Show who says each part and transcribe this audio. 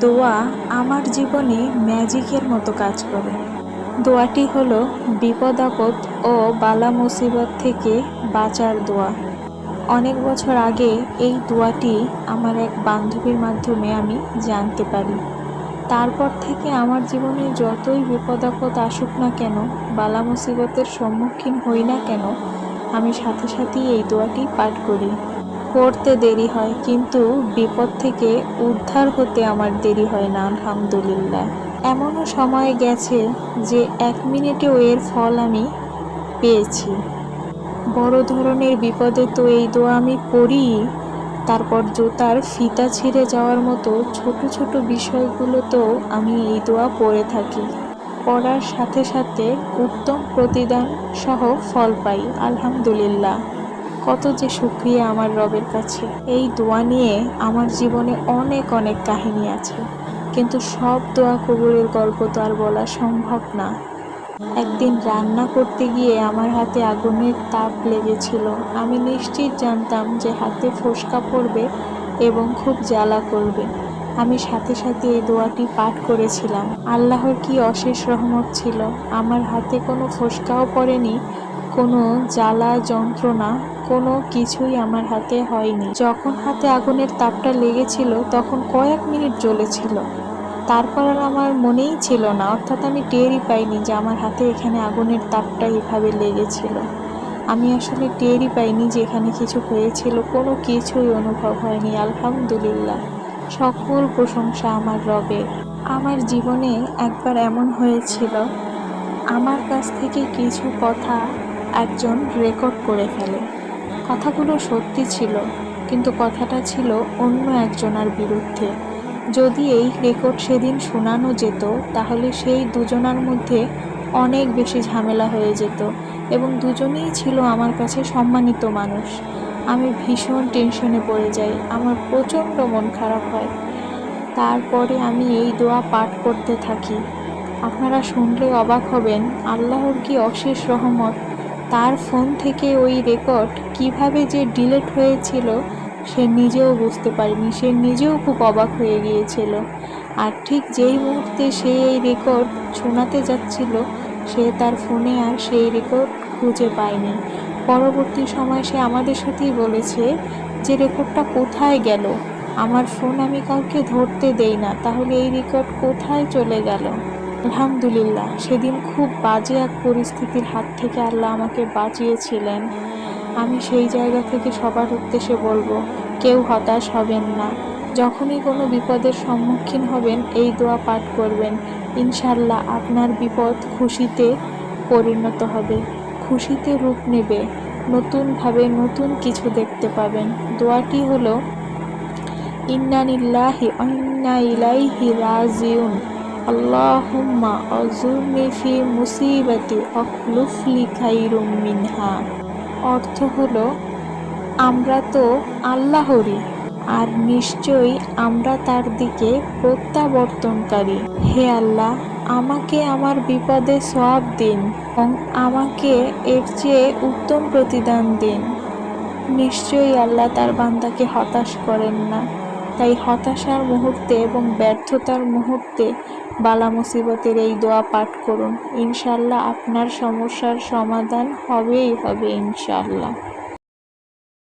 Speaker 1: দোয়া আমার জীবনে ম্যাজিকের মতো কাজ করে। দোয়াটি হলো বিপদ আপদ ও বালা মুসিবত থেকে বাঁচার দোয়া। অনেক বছর আগে এই দোয়াটি আমার এক বান্ধবীর মাধ্যমে আমি জানতে পারি। তারপর থেকে আমার জীবনে যতই বিপদ আপদ আসুক না কেন, বালা মুসিবতের সম্মুখীন হই না কেন, আমি সাথে সাথেই এই দোয়াটি পাঠ করি। পড়তে দেরি হয়, কিন্তু বিপদ থেকে উদ্ধার হতে আমার দেরি হয় না, আলহামদুলিল্লাহ। এমনও সময় গেছে যে এক মিনিটেও এর ফল আমি পেয়েছি। বড় ধরনের বিপদে তো এই দোয়া আমি পড়ি। তারপর জুতার ফিতা ছিঁড়ে যাওয়ার মতো ছোট ছোট বিষয়গুলোতেও আমি এই দোয়া পড়ে থাকি। পড়ার সাথে সাথে উত্তম প্রতিদান সহ ফল পাই, আলহামদুলিল্লাহ। কত যে সুক্রিয়া আমার রবের কাছে। এই দোয়া নিয়ে আমার জীবনে অনেক অনেক কাহিনী আছে। কিন্তু সব দোয়া কবুলের গল্প তো আর বলা সম্ভব না। একদিন রান্না করতে গিয়ে আমার হাতে আগুনের তাপ লেগেছিল। আমি নিশ্চিত জানতাম যে হাতে ফোসকা পড়বে এবং খুব জ্বালা করবে। আমি সাথে সাথে এই দোয়াটি পাঠ করেছিলাম। আল্লাহর কি অশেষ রহমত ছিল। আমার হাতে কোনো ফোসকাও পড়েনি কোনো জ্বালা যন্ত্রণা, কোনো কিছুই আমার হাতে হয়নি। যখন হাতে আগুনের তাপটা লেগেছিল, তখন কয়েক মিনিট জ্বলেছিল। তারপর আর আমার মনেই ছিল না, অর্থাৎ আমি টেরই পাইনি যে আমার হাতে এখানে আগুনের তাপটা এভাবে লেগেছিল। আমি আসলে টেরই পাইনি যে এখানে কিছু হয়েছিল, কোনো কিছুই অনুভব হয়নি, আলহামদুলিল্লাহ। সকল প্রশংসা আমার রবের। আমার জীবনে একবার এমন হয়েছিল, আমার কাছ থেকে কিছু কথা একজন রেকর্ড করে ফেলে। কথাগুলো সত্যি ছিল, কিন্তু কথাটা ছিল অন্য একজনের বিরুদ্ধে। যদি এই রেকর্ড সেদিন শোনানো যেত, তাহলে সেই দুজনার মধ্যে অনেক বেশি ঝামেলা হয়ে যেত এবং দুজনেই ছিল আমার কাছে সম্মানিত মানুষ। আমি ভীষণ টেনশনে পড়ে যাই, আমার প্রচণ্ড মন খারাপ হয়। তারপরে আমি এই দোয়া পাঠ করতে থাকি। আপনারা শুনলে অবাক হবেন, আল্লাহর কি অশেষ রহমত। তার ফোন থেকে ওই রেকর্ড কীভাবে যে ডিলেট হয়েছিল, সে নিজেও বুঝতে পারেনি। সে নিজেও খুব অবাক হয়ে গিয়েছিল। আর ঠিক যেই মুহূর্তে সে এই রেকর্ড শোনাতে যাচ্ছিল, সে তার ফোনে আর সেই রেকর্ড খুঁজে পায়নি। পরবর্তী সময় সে আমাদের সাথেই বলেছে যে, রেকর্ডটা কোথায় গেল? আমার ফোন আমি কাউকে ধরতে দেই না। তাহলে এই রেকর্ড কোথায় চলে গেল? আলহামদুলিল্লাহ, সেদিন খুব বাজে এক পরিস্থিতির হাত থেকে আল্লাহ আমাকে বাঁচিয়েছিলেন। আমি সেই জায়গা থেকে সবার উদ্দেশ্যে বলব, কেউ হতাশ হবেন না। যখনই কোনো বিপদের সম্মুখীন হবেন, এই দোয়া পাঠ করবেন। ইনশাল্লাহ আপনার বিপদ খুশিতে পরিণত হবে। খুশিতে রূপ নেবে। নতুনভাবে নতুন কিছু দেখতে পাবেন। দোয়াটি হলো ইন্নানিল্লাহি ইন্না ইলাইহি রাজিউন। আল্লাহুম্মা অজুরনি ফি মুসিবাতি অখলুফলি খাইরুম মিনহা। অর্থ হলো, আমরা তো আল্লাহরই, আর নিশ্চয়ই আমরা তার দিকে প্রত্যাবর্তনকারী। হে আল্লাহ, আমাকে আমার বিপদে সব দিন এবং আমাকে এর চেয়ে উত্তম প্রতিদান দিন। নিশ্চয়ই আল্লাহ তার বান্দাকে হতাশ করেন না। তাই হতাশার মুহূর্তে এবং ব্যর্থতার মুহূর্তে বালা মুসিবতের এই দোয়া পাঠ করুন। ইনশাল্লাহ আপনার সমস্যার সমাধান হবেই হবে ইনশাল্লাহ